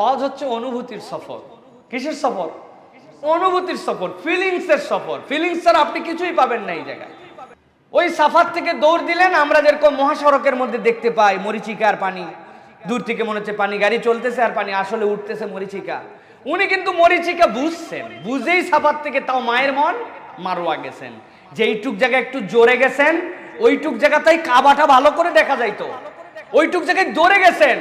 হজ হচ্ছে অনুভূতির সফর। কিসের সফর? অনুভূতির সফর ফিলিংস এর সফর। ফিলিংস এর আপনি কিছুই পাবেন না এই জায়গায়। ওই সাফার থেকে দৌড় দিলেন, আমরা যেরকম মহাসড়কের মধ্যে দেখতে পাই, মরিচিকা আর পানি। দূর থেকে মনে হচ্ছে পানি, গাড়ি চলতেছে আর পানি, আসলে উঠতেছে মরিচিকা। উনি কিন্তু মরিচিকা বুঝছেন, বুঝেই সাফার থেকে তাও মায়ের মন মারোয়া গেছেন। যেইটুক জায়গায় একটু জোরে গেছেন, ওইটুক জায়গাতেই কাবাটা ভালো করে দেখা যাইতো। ওইটুক জায়গায় দৌড়ে গেছেন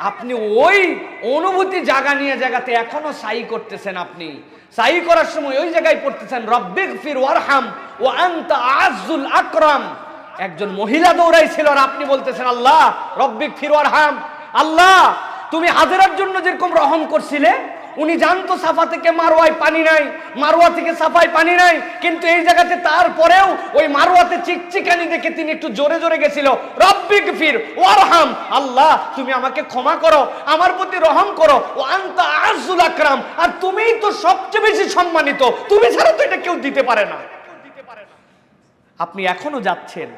আপনি ওই অনুভূতি জায়গা নিয়ে জায়গাতে এখনও সাই করতেছেন আপনি। সাই করার সময় ওই জায়গায় পড়তেছেন, রব্বিক ফির ওয়ারহাম ও আন্তা আজুল আকরাম। একজন মহিলা দৌড়াইছিল আর আপনি বলতেছেন, আল্লাহ, রব্বিক ফির ওয়ারহাম। আল্লাহ, তুমি হাজেরার জন্য যেরকম রহম করছিলে উনি জানতো সাফা থেকে মারোয়ায় পানি নাই, মারোয়া থেকে সাফায় পানি নাই, কিন্তু এই জায়গাতে তারপরেও ওই মারোয়াতে চিকচিকানি দেখে তিনি একটু জোরে জোরে গেছিল। রব্বিক ফির, ওয়ারহাম, আল্লাহ, তুমি আমাকে ক্ষমা করো, আমার প্রতি রহম করো, ও আন্তা আজুল আকরাম, আর তুমিই তো সবচেয়ে বেশি সম্মানিত, তুমি ছাড়া তো এটা কেউ দিতে পারে না। আপনি এখনও যাচ্ছেন,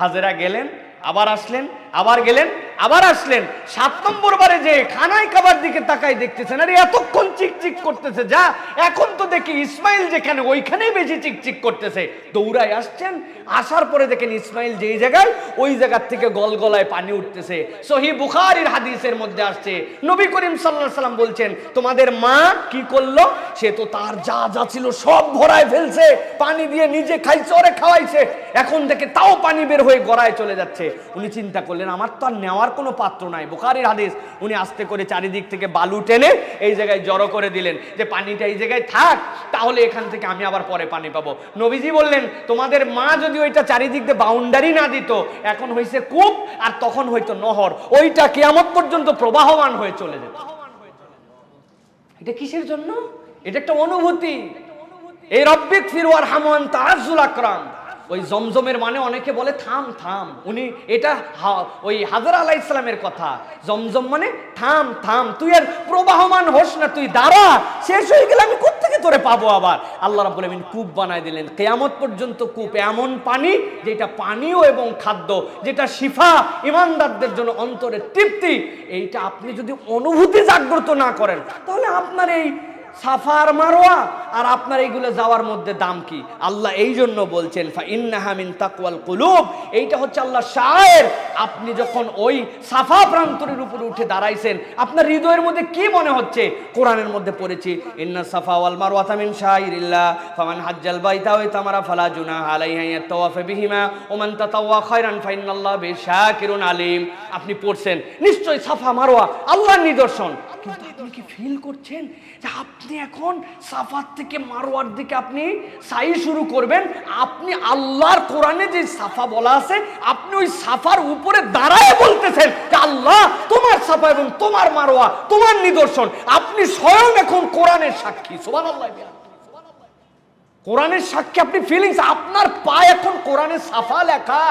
হাজেরা গেলেন, আবার আসলেন আবার গেলেন, আবার আসলেন। সাত নম্বর বারে যে খানায় খাবার দিকে তাকাই দেখতেছেন, আরে এতক্ষণ চিকচিক করতেছে, যা এখন তো দেখি ইসমাইল যেখানে ওইখানেই বেশি চিকচিক করতেছে। দৌড়ায় আসছেন, আসার পরে দেখেন ইসমাইল যেই জায়গায়, ওই জায়গার থেকে গলগলায় পানি উঠতেছে। সহি বুখারির হাদিসের মধ্যে আসছে। নবী করিম সাল্লাহ সাল্লাম বলছেন, তোমাদের মা কি করল? সে তো তার যা যা ছিল সব ভরায় ফেলছে, পানি দিয়ে নিজে খাইছে, ওরে খাওয়াইছে। এখন দেখে তাও পানি বের হয়ে গড়ায় চলে যাচ্ছে। উনি চিন্তা করলেন আমার তো আর নেওয়ার কোনো পাত্র নাই। বুখারির হাদিস, উনি আস্তে করে চারিদিক থেকে বালু টেনে এই জায়গায় জড়ো করে দিলেন যে, পানিটা এই জায়গায় থাক, তাহলে এখান থেকে আমি আবার পরে পানি পাবো। নবীজি বললেন, তোমাদের মা যদি ওইটা চারিদিক দিয়ে বাউন্ডারি না দিত, এখন হয়েছে কূপ আর তখন হয়তো নহর। ওইটা কেয়ামত পর্যন্ত প্রবাহমান হয়ে চলে যেত। এটা কিসের জন্য? এটা একটা অনুভূতি। এই রব্বিক ফিরওয়ার হামান তাজুল আকরাম। ওই জমজমের মানে অনেকে বলে থাম থাম। উনি এটা ওই হাজার আলাহ ইসলামের কথা। জমজম মানে থাম থাম। তুই আর প্রবাহমান হোস না, তুই দাঁড়া। শেষ হয়ে গেলে আমি কোথেকে তোরে পাবো আবার? আল্লাহ রাবুল আমিন কূপ বানায় দিলেন। কেয়ামত পর্যন্ত কূপ এমন পানি, যেটা পানীয় এবং খাদ্য, যেটা শিফা ইমানদারদের জন্য অন্তরের তৃপ্তি। এইটা আপনি যদি অনুভূতি জাগ্রত না করেন, তাহলে আপনার এই সাফার মারোয়া আর আপনার এইগুলো যাওয়ার মধ্যে দাম কি? আল্লাহ এই জন্য বলছেন ফা ইন্নাহা মিন তাকওয়াল কুলুব। এইটা হচ্ছে আল্লাহ শায়ের আপনি যখন ওই সাফা প্রান্তরের উপরে উঠে দাঁড়াইছেন, আপনার হৃদয়ের মধ্যে কি মনে হচ্ছে? কোরআনের মধ্যে পড়েছি, ইন্না সাফা ওয়াল মারওয়াতা মিন শাইরিল্লাহ, ফামান হাজ্জাল বাইতা ওয়া তামারা ফালা জুনাহা আলাইহি ইয়াতাওয়াফ বিহিমা ওমান তাতাওয়া খায়রান ফাইনাল্লাহ বিশাকিরুন আলিম। আপনি পড়ছেন নিশ্চয় সাফা মারওয়া আল্লাহর নিদর্শন। কিন্তু আপনি কি ফিল করছেন যে আপনি এখন সাফার থেকে মারোয়ার দিকে আপনি সাই শুরু করবেন, আপনি আল্লাহর কোরআনে যে সাফা বলা আছে, আপনি ওই সাফার উপরে দাঁড়ায় বলতেছেন আল্লাহ, তোমার সাফা এবং তোমার মারোয়া তোমার নিদর্শন। আপনি স্বয়ং এখন কোরআনের সাক্ষী। সোমান আল্লাহ কোরআনের সাক্ষী, আপনি ফিলিংস আপনার পা এখন কোরআনের সাফা লেখা।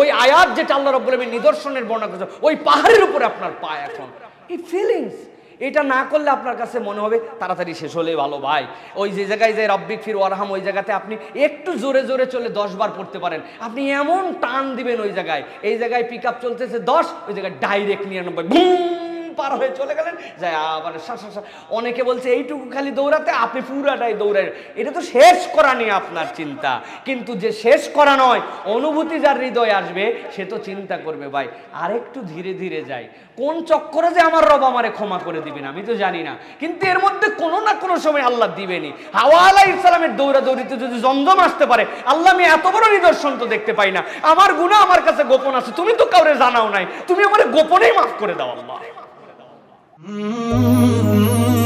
ওই আয়াত যেটা আল্লাহ আলামিন নিদর্শনের বর্ণনা করেছে ওই পাহাড়ের উপরে আপনার পা এখন। এই ফিলিংস এটা না করলে আপনার কাছে মনে হবে, তাড়াতাড়ি শেষ হলে ভালো ভাই। ওই যে জায়গায় যে রব্বিক ফির ওয়ারহাম, ওই জায়গাতে আপনি একটু জোরে জোরে চলে দশ বার পড়তে পারেন। আপনি এমন টান দিবেন ওই জায়গায়। এই জায়গায় পিক আপ চলতেছে দশ, ওই জায়গায় ডাইরেক্ট নিরানব্বই পার হয়ে চলে গেলেন। যায়, আবার। অনেকে বলছে, এইটুকু খালি দৌড়াতে, আপনি পুরাটাই দৌড়ায় এটা তো শেষ করা নিয়ে আপনার চিন্তা। কিন্তু যে শেষ করা নয়, অনুভূতি যার হৃদয় আসবে, সে তো চিন্তা করবে, ভাই, আরেকটু ধীরে ধীরে যাই। কোন চক্করে যে আমার রব আমারে ক্ষমা করে দিবেন, আমি তো জানি না। কিন্তু এর মধ্যে কোনো না কোনো সময় আল্লাহ দিবেনি হাওয়া আলাহ ইসলামের দৌড়া দৌড়িতে যদি জমজম আসতে পারে, আল্লাহ আমি এত বড় নিদর্শন তো দেখতে পাই না। আমার গুণা আমার কাছে গোপন আছে, তুমি তো কাউরে জানাও নাই। তুমি আমার গোপনেই মাফ করে দাও, আল্লাহ। Mm-hmm.